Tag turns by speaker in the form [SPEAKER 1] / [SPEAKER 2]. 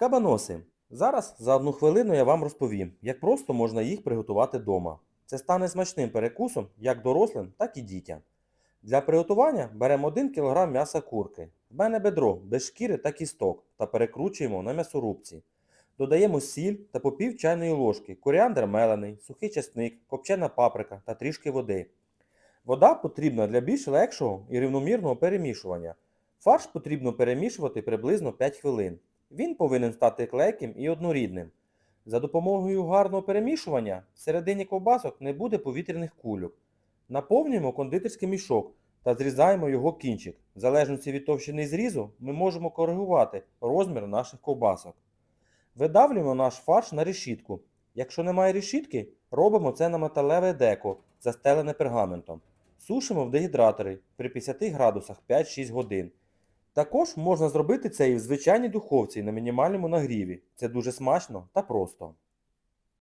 [SPEAKER 1] Кабаноси. Зараз за одну хвилину я вам розповім, як просто можна їх приготувати вдома. Це стане смачним перекусом як дорослим, так і дітям. Для приготування беремо 1 кг м'яса курки. В мене бедро без шкіри та кісток та перекручуємо на м'ясорубці. Додаємо сіль та по пів чайної ложки, коріандр мелений, сухий чесник, копчена паприка та трішки води. Вода потрібна для більш легшого і рівномірного перемішування. Фарш потрібно перемішувати приблизно 5 хвилин. Він повинен стати клейким і однорідним. За допомогою гарного перемішування всередині ковбасок не буде повітряних кульок. Наповнюємо кондитерський мішок та зрізаємо його кінчик. В залежності від товщини зрізу ми можемо коригувати розмір наших ковбасок. Видавлюємо наш фарш на решітку. Якщо немає решітки, робимо це на металеве деко, застелене пергаментом. Сушимо в дегідраторі при 50 градусах 5-6 годин. Також можна зробити це і в звичайній духовці на мінімальному нагріві. Це дуже смачно та просто.